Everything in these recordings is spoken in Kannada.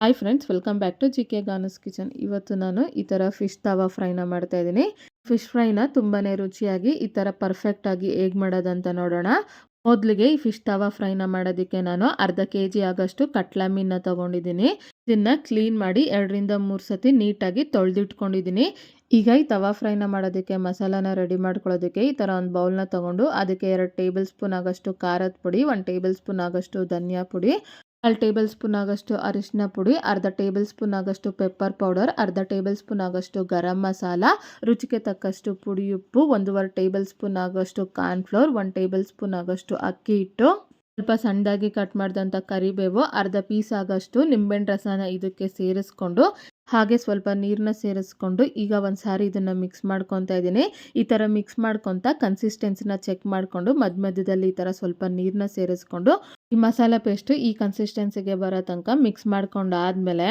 Hi friends welcome back to G K Gana's kitchen ಇವತ್ತು ನಾನು ಈ ಥರ ಫಿಶ್ ತವಾ ಫ್ರೈನ ಮಾಡ್ತಾ ಇದ್ದೀನಿ. ಫಿಶ್ ಫ್ರೈನ ತುಂಬಾ ರುಚಿಯಾಗಿ, ಈ ಥರ ಪರ್ಫೆಕ್ಟಾಗಿ ಹೇಗೆ ಮಾಡೋದಂತ ನೋಡೋಣ. ಮೊದಲಿಗೆ ಈ ಫಿಶ್ ತವಾ ಫ್ರೈನ ಮಾಡೋದಕ್ಕೆ ನಾನು ಅರ್ಧ ಕೆ ಜಿ ಆಗೋಷ್ಟು ಕಟ್ಲಾ ಮೀನ ತೊಗೊಂಡಿದ್ದೀನಿ. ಇದನ್ನು ಕ್ಲೀನ್ ಮಾಡಿ ಎರಡರಿಂದ ಮೂರು ಸತಿ ನೀಟಾಗಿ ತೊಳೆದಿಟ್ಕೊಂಡಿದ್ದೀನಿ. ಈಗ ಈ ತವಾ ಫ್ರೈನ ಮಾಡೋದಕ್ಕೆ, ಮಸಾಲಾನ ರೆಡಿ ಮಾಡ್ಕೊಳ್ಳೋದಕ್ಕೆ ಈ ಥರ ಒಂದು ಬೌಲ್ನ ತೊಗೊಂಡು, ಅದಕ್ಕೆ ಎರಡು ಟೇಬಲ್ ಸ್ಪೂನ್ ಆಗೋಷ್ಟು ಖಾರದ ಪುಡಿ, ಒಂದು ಟೇಬಲ್ ಸ್ಪೂನ್ ಆಗೋಷ್ಟು ಧನಿಯಾ ಪುಡಿ ಕಾಲು ಟೇಬಲ್ ಸ್ಪೂನ್ ಆಗಷ್ಟು ಅರಿಶಿನ ಪುಡಿ, ಅರ್ಧ ಟೇಬಲ್ ಸ್ಪೂನ್ ಆಗಷ್ಟು ಪೆಪ್ಪರ್ ಪೌಡರ್, ಅರ್ಧ ಟೇಬಲ್ ಸ್ಪೂನ್ ಆಗಷ್ಟು ಗರಂ ಮಸಾಲ, ರುಚಿಗೆ ತಕ್ಕಷ್ಟು ಪುಡಿ ಉಪ್ಪು, ಒಂದೂವರೆ ಟೇಬಲ್ ಸ್ಪೂನ್ ಆಗೋಷ್ಟು ಕಾರ್ನ್ಫ್ಲೋರ್ ಒಂದು ಟೇಬಲ್ ಸ್ಪೂನ್ ಆಗೋಷ್ಟು ಅಕ್ಕಿ ಹಿಟ್ಟು, ಸ್ವಲ್ಪ ಸಣ್ಣದಾಗಿ ಕಟ್ ಮಾಡಿದಂಥ ಕರಿಬೇವು, ಅರ್ಧ ಪೀಸ್ ಆಗಷ್ಟು ನಿಂಬೆಹಣ್ಣು ರಸನ ಇದಕ್ಕೆ ಸೇರಿಸ್ಕೊಂಡು ಹಾಗೆ ಸ್ವಲ್ಪ ನೀರನ್ನ ಸೇರಿಸ್ಕೊಂಡು ಈಗ ಒಂದು ಸಾರಿ ಇದನ್ನು ಮಿಕ್ಸ್ ಮಾಡ್ಕೊತಾ ಇದ್ದೀನಿ. ಈ ಥರ ಮಿಕ್ಸ್ ಮಾಡ್ಕೊತ ಕನ್ಸಿಸ್ಟೆನ್ಸಿನ ಚೆಕ್ ಮಾಡಿಕೊಂಡು ಮಧ್ಯ ಮಧ್ಯದಲ್ಲಿ ಈ ಥರ ಸ್ವಲ್ಪ ನೀರನ್ನ ಸೇರಿಸ್ಕೊಂಡು ಈ ಮಸಾಲ ಪೇಸ್ಟು ಈ ಕನ್ಸಿಸ್ಟೆನ್ಸಿಗೆ ಬರೋ ತನಕ ಮಿಕ್ಸ್ ಮಾಡ್ಕೊಂಡು ಆದಮೇಲೆ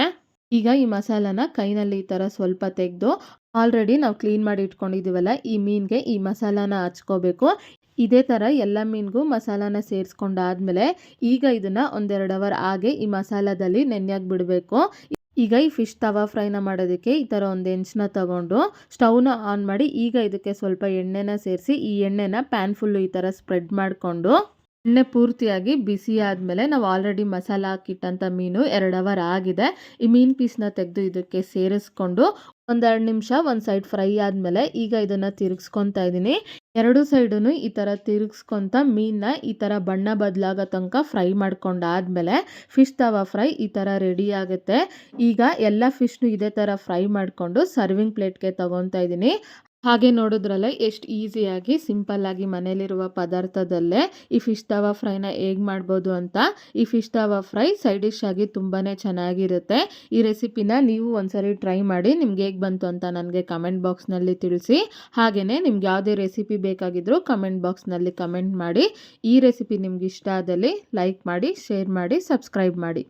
ಈಗ ಈ ಮಸಾಲಾನ ಕೈನಲ್ಲಿ ಈ ಥರ ಸ್ವಲ್ಪ ತೆಗೆದು ಆಲ್ರೆಡಿ ನಾವು ಕ್ಲೀನ್ ಮಾಡಿ ಇಟ್ಕೊಂಡಿದ್ದೀವಲ್ಲ ಈ ಮೀನಿಗೆ ಈ ಮಸಾಲಾನ ಹಚ್ಕೋಬೇಕು. ಇದೇ ಥರ ಎಲ್ಲ ಮೀನಿಗೂ ಮಸಾಲಾನ ಸೇರಿಸ್ಕೊಂಡಾದ್ಮೇಲೆ ಈಗ ಇದನ್ನು ಒಂದೆರಡು ಅವರ್ ಹಾಗೆ ಈ ಮಸಾಲದಲ್ಲಿ ನೆನೆಯಾಗಿ ಬಿಡಬೇಕು. ಈಗ ಈ ಫಿಶ್ ತವಾ ಫ್ರೈನ ಮಾಡೋದಕ್ಕೆ ಈ ಥರ ಒಂದು ಹೆಂಚನ್ನ ತಗೊಂಡು ಸ್ಟವ್ನ ಆನ್ ಮಾಡಿ ಈಗ ಇದಕ್ಕೆ ಸ್ವಲ್ಪ ಎಣ್ಣೆನ ಸೇರಿಸಿ ಈ ಎಣ್ಣೆನ ಪ್ಯಾನ್ ಫುಲ್ಲು ಈ ಥರ ಸ್ಪ್ರೆಡ್ ಮಾಡಿಕೊಂಡು ಎಣ್ಣೆ ಪೂರ್ತಿಯಾಗಿ ಬಿಸಿ ಆದಮೇಲೆ ನಾವು ಆಲ್ರೆಡಿ ಮಸಾಲ ಹಾಕಿಟ್ಟಂಥ ಮೀನು ಎರಡು ಅವರ್ ಆಗಿದೆ. ಈ ಮೀನು ಪೀಸ್ನ ತೆಗೆದು ಇದಕ್ಕೆ ಸೇರಿಸ್ಕೊಂಡು ಒಂದೆರಡು ನಿಮಿಷ ಒಂದು ಸೈಡ್ ಫ್ರೈ ಆದಮೇಲೆ ಈಗ ಇದನ್ನು ತಿರುಗಿಸ್ಕೊತಾ ಇದ್ದೀನಿ ಎರಡು ಸೈಡೂ ಈ ಥರ ತಿರುಗಿಸ್ಕೊತ ಮೀನನ್ನ ಈ ಥರ ಬಣ್ಣ ಬದಲಾಗೋ ತನಕ ಫ್ರೈ ಮಾಡ್ಕೊಂಡಾದ್ಮೇಲೆ ಫಿಶ್ ತವಾ ಫ್ರೈ ಈ ಥರ ರೆಡಿ ಆಗುತ್ತೆ. ಈಗ ಎಲ್ಲ ಫಿಶ್ನು ಇದೇ ಥರ ಫ್ರೈ ಮಾಡಿಕೊಂಡು ಸರ್ವಿಂಗ್ ಪ್ಲೇಟ್ಗೆ ತೊಗೊತಾ ಇದ್ದೀನಿ ಹಾಗೆ ನೋಡಿದ್ರಲ್ಲ ಎಷ್ಟು ಈಸಿಯಾಗಿ ಸಿಂಪಲ್ಲಾಗಿ ಮನೇಲಿರುವ ಪದಾರ್ಥದಲ್ಲೇ ಈ ಫಿಶ್ ತವಾ ಫ್ರೈನ ಹೇಗೆ ಮಾಡ್ಬೋದು ಅಂತ ಈ fish tawa fry side dish ಆಗಿ ತುಂಬಾ ಚೆನ್ನಾಗಿರುತ್ತೆ. ಈ ರೆಸಿಪಿನ ನೀವು ಒಂದ್ಸರಿ ಟ್ರೈ ಮಾಡಿ ನಿಮ್ಗೆ ಹೇಗೆ ಬಂತು ಅಂತ ನನಗೆ ಕಮೆಂಟ್ ಬಾಕ್ಸ್ನಲ್ಲಿ ತಿಳಿಸಿ. ಹಾಗೆಯೇ ನಿಮ್ಗೆ ಯಾವುದೇ ರೆಸಿಪಿ ಬೇಕಾಗಿದ್ದರೂ ಕಮೆಂಟ್ ಬಾಕ್ಸ್ನಲ್ಲಿ ಕಮೆಂಟ್ ಮಾಡಿ. ಈ ರೆಸಿಪಿ ನಿಮ್ಗೆ ಇಷ್ಟ ಆದಲ್ಲಿ ಲೈಕ್ ಮಾಡಿ ಶೇರ್ ಮಾಡಿ ಸಬ್ಸ್ಕ್ರೈಬ್ ಮಾಡಿ.